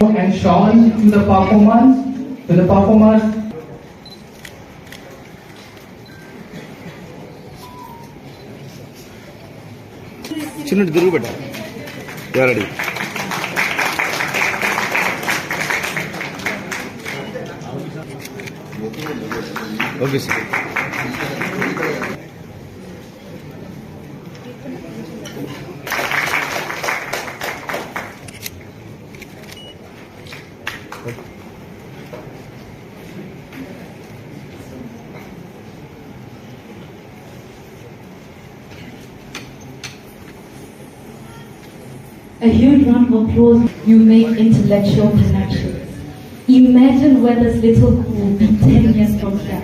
and Sean to the performance, to the performers. చిన్నటి తిరుగు పెట్ట ready okay sir A huge round of applause. You make intellectual connections. Imagine where this little girl will be 10 years from now.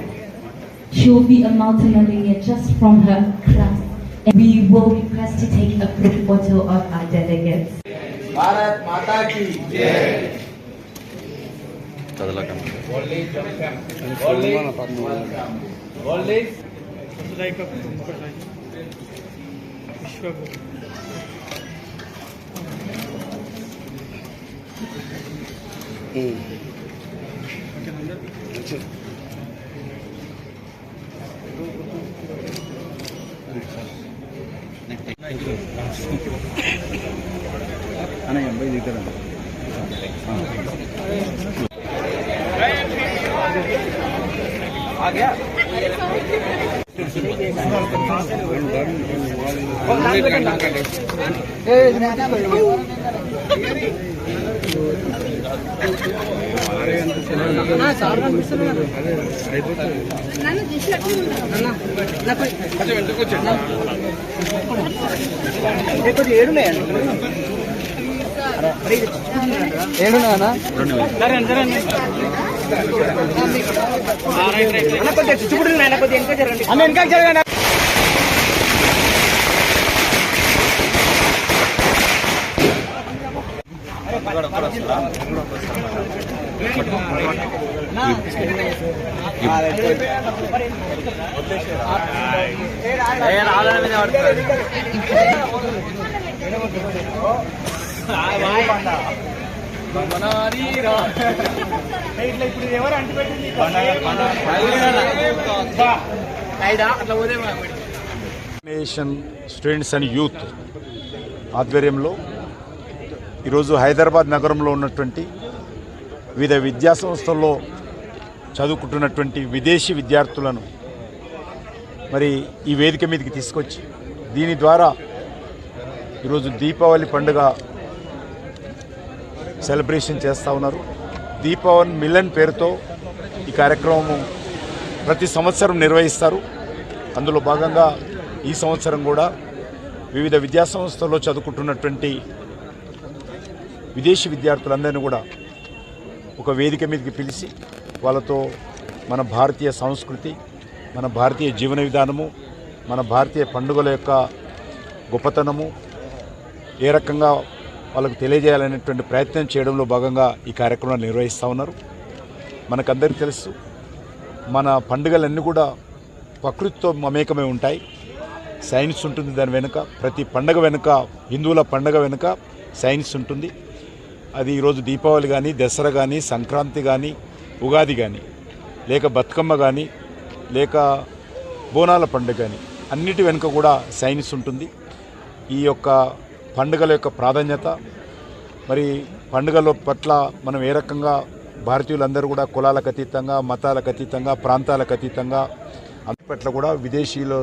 She will be a multimillionaire just from her craft. And we will request to take a group photo of our delegates. అనే ఎంబై దిగుతారు आ ఏడు ఏడున్నాయన్నా కొద్దిగా చిచ్చుపుడు కొద్దిగా వెనక జరగండి అన్న వెనక జరగండి. నేషన్ స్టూడెంట్స్ అండ్ యూత్ ఆధ్వర్యంలో ఈరోజు హైదరాబాద్ నగరంలో ఉన్నటువంటి వివిధ విద్యా సంస్థల్లో చదువుకుంటున్నటువంటి విదేశీ విద్యార్థులను మరి ఈ వేదిక మీదకి తీసుకొచ్చి దీని ద్వారా ఈరోజు దీపావళి పండుగ సెలబ్రేషన్ చేస్తూ ఉన్నారు. దీపావళి మిలన్ పేరుతో ఈ కార్యక్రమము ప్రతి సంవత్సరం నిర్వహిస్తారు. అందులో భాగంగా ఈ సంవత్సరం కూడా వివిధ విద్యాసంస్థల్లో చదువుకుంటున్నటువంటి విదేశీ విద్యార్థులందరినీ కూడా ఒక వేదిక మీదకి పిలిచి వాళ్ళతో మన భారతీయ సంస్కృతి మన భారతీయ జీవన విధానము మన భారతీయ పండుగల యొక్క గొప్పతనము ఏ రకంగా వాళ్ళకు తెలియజేయాలనేటువంటి ప్రయత్నం చేయడంలో భాగంగా ఈ కార్యక్రమాన్ని నిర్వహిస్తూ ఉన్నారు. మనకందరికీ తెలుసు మన పండుగలన్నీ కూడా ప్రకృతితో మమేకమై ఉంటాయి. సైన్స్ ఉంటుంది దాని వెనుక ప్రతి పండగ వెనుక హిందువుల పండగ వెనుక సైన్స్ ఉంటుంది. అది ఈరోజు దీపావళి కానీ దసరా కానీ సంక్రాంతి కానీ ఉగాది కానీ లేక బతుకమ్మ కానీ లేక బోనాల పండుగ కానీ అన్నిటి వెనుక కూడా సైన్స్ ఉంటుంది. ఈ యొక్క పండుగల యొక్క ప్రాధాన్యత మరి పండుగల పట్ల మనం ఏ రకంగా భారతీయులందరూ కూడా కులాలకు అతీతంగా మతాలకు అతీతంగా ప్రాంతాలకు అతీతంగా అందరి పట్ల కూడా విదేశీలో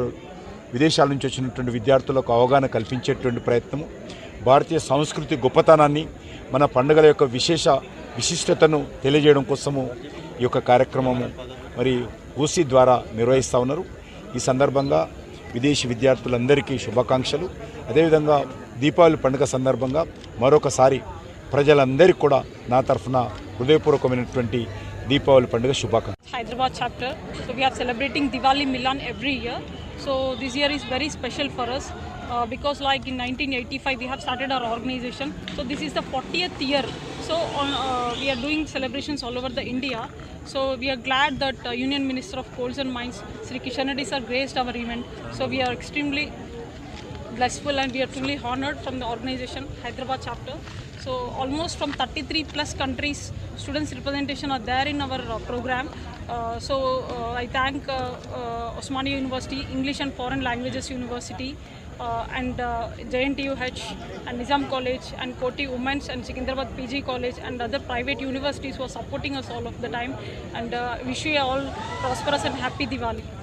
విదేశాల నుంచి వచ్చినటువంటి విద్యార్థులకు అవగాహన కల్పించేటువంటి ప్రయత్నము. భారతీయ సంస్కృతి గొప్పతనాన్ని మన పండుగల యొక్క విశేష విశిష్టతను తెలియజేయడం కోసము ఈ యొక్క కార్యక్రమము మరి ఊసీ ద్వారా నిర్వహిస్తూ ఉన్నారు. ఈ సందర్భంగా విదేశీ విద్యార్థులందరికీ శుభాకాంక్షలు. అదేవిధంగా దీపావళి పండుగ సందర్భంగా మరొకసారి ప్రజలందరికీ కూడా నా తరఫున హృదయపూర్వకమైనటువంటి దీపావళి పండుగ శుభాకాంక్షలు. Hyderabad chapter. So we are celebrating celebrating Milan every year so this year is very special for us uh, because like in 1985 we have started our organization. So this is the 40th year. So on, uh, we are doing celebrations all over the India. So we are glad that uh, Union Minister of Coals and Mines, Sri Kishan Reddy sir graced our event. So we are extremely blissful and we are truly honored from the organization, Hyderabad chapter. So almost from 33 plus countries, students representation are there in our uh, program. Uh, so uh, I thank uh, uh, Osmania University, English and Foreign Languages University, and uh, JNTUH and Nizam College and Koti Women's and Secunderabad PG College and other private universities who are supporting us all of the time. And uh, wish you all prosperous and happy Diwali.